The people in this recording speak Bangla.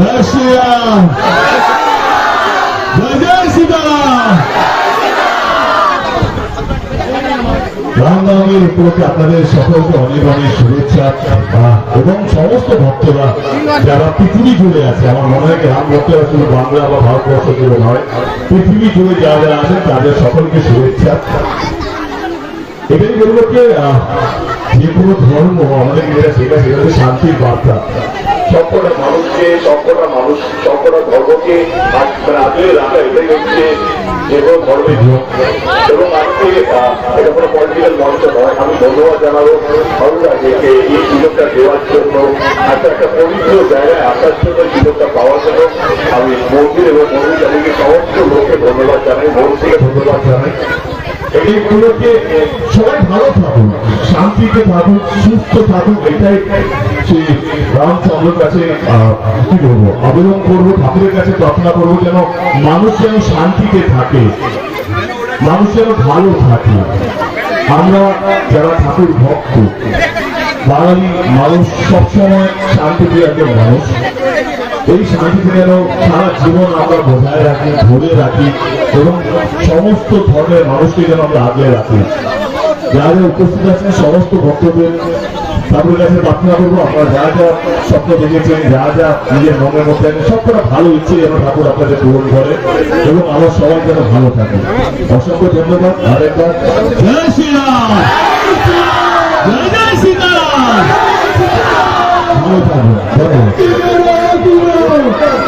জয় শ্রীরাম জয় জয় উপলক্ষে আপনাদের সকলকে অনেক অনেক শুভেচ্ছা এবং সমস্ত ভক্তরা যারা পৃথিবী জুড়ে আছে, আমার মনে হয় রাম ভক্তরা শুধু বাংলা বা ভারতবর্ষ জুড়ে নয়, পৃথিবী জুড়ে যারা যারা আছেন তাদের সকলকে শুভেচ্ছা। এটাই বলব যে যে কোনো ধর্ম, আমাদের যেটা শেখা সেটা হচ্ছে শান্তির বার্তা। সবকটা মানুষকে সবকটা মানুষ সবকটা ধর্মকে আগলে রাখা এটাই হচ্ছে যে কোনো ধর্মের এবং আজকে এটা কোনো পলিটিক্যাল মঞ্চ নয়। আমি ধন্যবাদ জানাব এই সুযোগটা দেওয়ার জন্য। একটা একটা পবিত্র জায়গায় আসার জন্য সুযোগটা পাওয়ার জন্য আমি মন্দির এবং মন্দির জানিকে সমস্ত লোককে ধন্যবাদ জানাই। থেকে ধন্যবাদ জানাই। এই উপলক্ষে সবাই ভালো থাকুন, শান্তিতে থাকুন, সুস্থ থাকুন, এটাই সেই রামচন্দ্রের কাছে কি করব আবেদন করব, ঠাকুরের কাছে প্রার্থনা করব যেন মানুষ যেন শান্তিতে থাকে, মানুষ যেন ভালো থাকে। আমরা যারা ঠাকুর ভক্ত, বাঙালি মানুষ সবসময় শান্তিপ্রিয় একজন মানুষ। এই শান্তিতে যেন সারা জীবন আমরা বজায় রাখি, ধরে রাখি এবং সমস্ত ধর্মের মানুষকে যেন আমরা আগলে রাখি। যারা উপস্থিত আছেন, সমস্ত ভক্তদের ঠাকুরের কাছে প্রার্থনা করব, আপনারা যা যা স্বপ্ন দেখেছেন, যা যা নিজের মনের মধ্যে আছে, সবকটা ভালো ইচ্ছে যেন ঠাকুর আপনাদের পূরণ করে এবং আমার সবাই যেন ভালো থাকে। অসংখ্য ধন্যবাদ আরেকবার জয় শ্রীরাম! জয় জয় ভালো থাকবেন, ধন্যবাদ। Brasil!